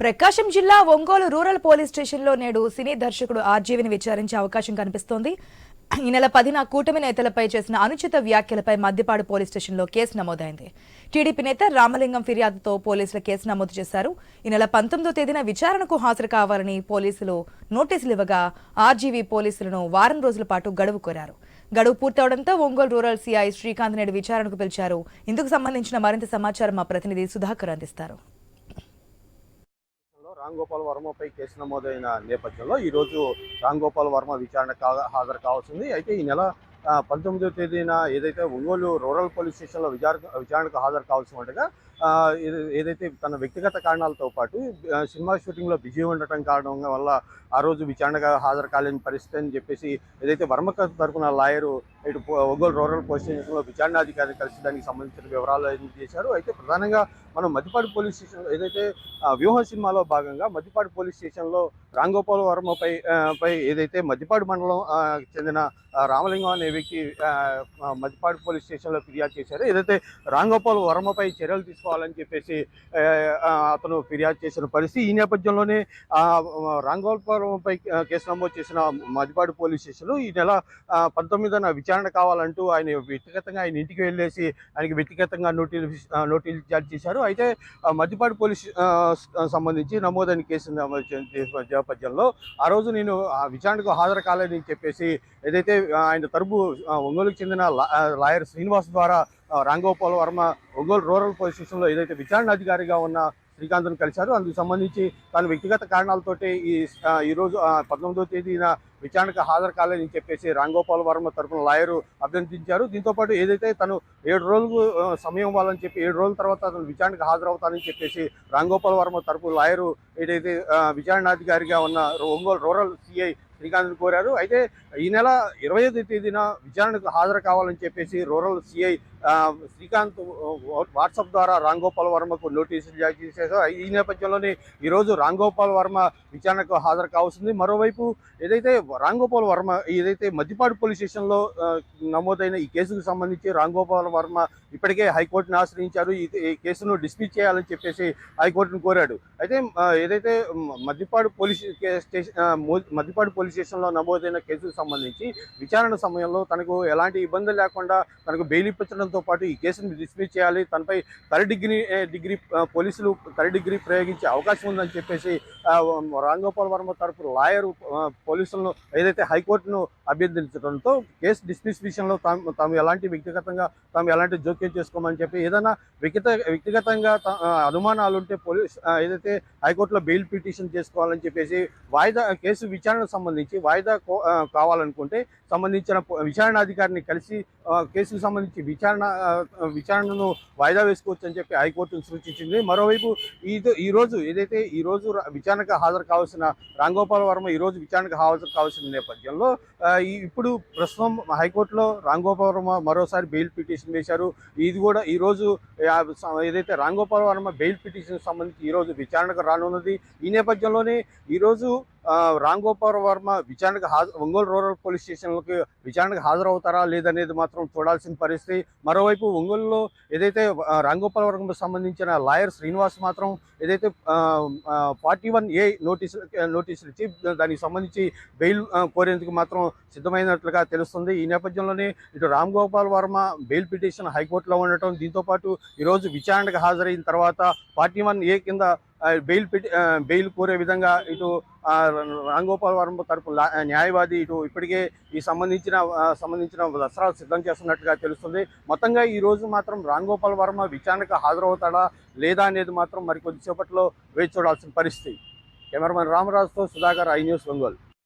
ప్రకాశం జిల్లా Ongole rural police స్టేషన్లో నేడు సినీ దర్శకుడు ఆర్జీవిని విచారించే అవకాశం కనిపిస్తోంది. ఈ నెల పదిన కూటమి నేతలపై చేసిన అనుచిత వ్యాఖ్యలపై మద్దిపాడు పోలీస్ స్టేషన్లో కేసు నమోదైంది. టీడీపీ నేత రామలింగం ఫిర్యాదుతో పోలీసులు కేసు నమోదు చేశారు. ఈ నెల పంతొమ్మిదో తేదీన విచారణకు హాజరు కావాలని పోలీసులు నోటీసులు ఇవ్వగా ఆర్జీవీ పోలీసులను వారం రోజుల పాటు గడువు కోరారు. గడువు పూర్తవడంతో ఒంగోలు రూరల్ సీఐ శ్రీకాంత్ నేడు విచారణకు పిలిచారు. ఇందుకు సంబంధించిన మరింత సమాచారం మా ప్రతినిధి సుధాకర్ అందిస్తారు. రామ్ గోపాల్ వర్మపై కేసు నమోదైన నేపథ్యంలో ఈరోజు రామ్ గోపాల్ వర్మ విచారణ కా- హాజరు కావాల్సింది. అయితే ఈ నెల పంతొమ్మిదవ తేదీన ఏదైతే ఒంగోలు రూరల్ పోలీస్ స్టేషన్లో విచారణ విచారణకు హాజరు కావాల్సి ఉండగా ఏదైతే తన వ్యక్తిగత కారణాలతో పాటు సినిమా షూటింగ్లో బిజీ ఉండటం కారణం వల్ల ఆ రోజు విచారణగా హాజరు కాలేని పరిస్థితి అని చెప్పేసి ఏదైతే వర్మ తరపున లాయరు ఇటు ఒంగోలు రూరల్ పోలీస్ స్టేషన్లో విచారణాధికారిని కలిసి దానికి సంబంధించిన వివరాలు ఏం చేశారు. అయితే ప్రధానంగా మనం మద్దిపాడు పోలీస్ స్టేషన్ ఏదైతే వ్యూహ సినిమాలో భాగంగా మద్దిపాడు పోలీస్ స్టేషన్లో రాంగోపాల్ వర్మపై పై ఏదైతే మద్దిపాడు మండలం చెందిన రామలింగం అనే వ్యక్తి మద్దిపాడు పోలీస్ స్టేషన్లో ఫిర్యాదు చేశారు. ఏదైతే రాంగోపాల్ వర్మపై చర్యలు తీసుకోవాలని చెప్పేసి అతను ఫిర్యాదు చేసిన పరిస్థితి ఈ నేపథ్యంలోనే ఆ, రాంగోపాల్ వర్మపై కేసు నమోదు చేసిన మద్దిపాడు పోలీస్ స్టేషన్లో ఈ నెల పంతొమ్మిదిన విచారణ కావాలంటూ ఆయన వ్యక్తిగతంగా ఆయన ఇంటికి వెళ్ళేసి ఆయనకి వ్యక్తిగతంగా నోటీ ఆ, నోటీస్ జారీ చేశారు. అయితే మద్దిపాడు పోలీస్ సంబంధించి నమోదైన కేసు నమోదు నేపథ్యంలో ఆ రోజు నేను ఆ విచారణకు హాజరు కాలేదని చెప్పేసి ఏదైతే ఆయన తరపు ఒంగోలుకు చెందిన లాయర్ శ్రీనివాస్ ద్వారా రాంగోపాల్ వర్మ ఒంగోలు రూరల్ పోలీస్ స్టేషన్లో ఏదైతే విచారణ అధికారిగా ఉన్న శ్రీకాంత్ను కలిశారు. అందుకు సంబంధించి తన వ్యక్తిగత కారణాలతోటి ఈ ఈరోజు పంతొమ్మిదో తేదీన విచారణకు హాజరు కాలేదని చెప్పేసి రాంగోపాల్ వర్మ తరపున లాయరు అభ్యర్థించారు. దీంతో పాటు ఏదైతే తను ఏడు రోజులు సమయం ఇవ్వాలని చెప్పి ఏడు రోజుల తర్వాత అతను విచారణకు హాజరవుతానని చెప్పేసి రాంగోపాల్ వర్మ తరపు లాయరు ఏదైతే విచారణాధికారిగా ఉన్న ఒంగోలు రూరల్ సిఐ శ్రీకాంత్ కోరారు. అయితే ఈ నెల ఇరవై ఐదు తేదీన విచారణకు హాజరు కావాలని చెప్పేసి రూరల్ సిఐ శ్రీకాంత్ వాట్సాప్ ద్వారా రాంగోపాల్ వర్మకు నోటీసులు జారీ చేశారు. ఈ నేపథ్యంలోనే ఈరోజు రాంగోపాల్ వర్మ విచారణకు హాజరు కావాల్సింది. మరోవైపు ఏదైతే రాంగోపాల్ వర్మ ఏదైతే మద్దిపాడు పోలీస్ స్టేషన్లో నమోదైన ఈ కేసుకు సంబంధించి రాంగోపాల్ వర్మ ఇప్పటికే హైకోర్టును ఆశ్రయించారు. ఈ కేసును డిస్మిస్ చేయాలని చెప్పేసి హైకోర్టును కోరాడు. అయితే ఏదైతే మద్దిపాడు పోలీస్ స్టేషన్ మో- మద్దిపాడు పోలీస్ స్టేషన్లో నమోదైన కేసుకు సంబంధించి విచారణ సమయంలో తనకు ఎలాంటి ఇబ్బంది లేకుండా తనకు బెయిల్ ఇప్పించడంతో పాటు ఈ కేసును డిస్మిస్ చేయాలి తనపై థర్డ్ డిగ్రీ డిగ్రీ పోలీసులు థర్డ్ డిగ్రీ ప్రయోగించే అవకాశం ఉందని చెప్పేసి రాంగోపాల్ వర్మ తరపు లాయరు పోలీసులను ఏదైతే హైకోర్టును అభ్యర్థించడంతో కేసు డిస్మిస్ విషయంలో తాము తాము ఎలాంటి వ్యక్తిగతంగా తాము ఎలాంటి జోక్యం చేసుకోమని చెప్పి ఏదైనా వ్యక్తిగత వ్యక్తిగతంగా త- అనుమానాలు ఉంటే పోలీస్ ఏదైతే లేకపోతే హైకోర్టులో బెయిల్ పిటిషన్ చేసుకోవాలని చెప్పేసి వాయిదా కేసు విచారణకు సంబంధించి వాయిదా కావాలనుకుంటే సంబంధించిన విచారణ విచారణాధికారిని కలిసి కేసుకు సంబంధించి విచారణ విచారణను వాయిదా వేసుకోవచ్చు అని చెప్పి హైకోర్టును సూచించింది. మరోవైపు ఈ ఈరోజు రోజు ఏదైతే ఈ రోజు విచారణకు హాజరు కావాల్సిన రాంగోపాల్ వర్మ ఈ రోజు విచారణకు హాజరు కావాల్సిన నేపథ్యంలో ఈ- ఇప్పుడు ప్రస్తుతం హైకోర్టులో రాంగోపాల్ వర్మ మరోసారి బెయిల్ పిటిషన్ వేశారు. ఇది కూడా ఈ రోజు ఏదైతే రాంగోపాల్ వర్మ బెయిల్ పిటిషన్ సంబంధించి ఈ రోజు విచారణకు రానున్నది. ఈ నేపథ్యంలోనే ఈరోజు రామ్ గోపాల్ రాంగోపాల్ వర్మ విచారణకు హాజరు ఒంగోలు రూరల్ పోలీస్ స్టేషన్లకు విచారణకు హాజరవుతారా లేదనేది మాత్రం చూడాల్సిన పరిస్థితి. మరోవైపు ఒంగోలులో ఏదైతే రామ్ రాంగోపాల్ వర్మకు సంబంధించిన లాయర్ శ్రీనివాస్ మాత్రం ఏదైతే ఫార్టీ వన్ ఏ నోటీసు నోటీసులు ఇచ్చి దానికి సంబంధించి బెయిల్ కోరేందుకు మాత్రం సిద్ధమైనట్లుగా తెలుస్తుంది. ఈ నేపథ్యంలోనే ఇటు రామ్ గోపాల్ వర్మ బెయిల్ పిటిషన్ హైకోర్టులో ఉండటం దీంతో పాటు ఈరోజు విచారణకు హాజరైన తర్వాత ఫార్టీ వన్ ఏ కింద బెయిల్ పెట్టి బెయిల్ కోరే విధంగా ఇటు ఆ, వర్మ తరపు లా- న్యాయవాది ఇటు ఇప్పటికే ఈ సంబంధించిన సంబంధించిన దసరాలు సిద్ధం చేస్తున్నట్టుగా తెలుస్తుంది. మొత్తంగా ఈ రోజు మాత్రం రాంగోపాల్ వర్మ విచారణకు హాజరవుతాడా లేదా అనేది మాత్రం మరి కొద్దిసేపట్లో వేచి చూడాల్సిన పరిస్థితి. కెమెరామెన్ రామరాజుతో సుధాకర్ ఐ న్యూస్ ఒంగోలు.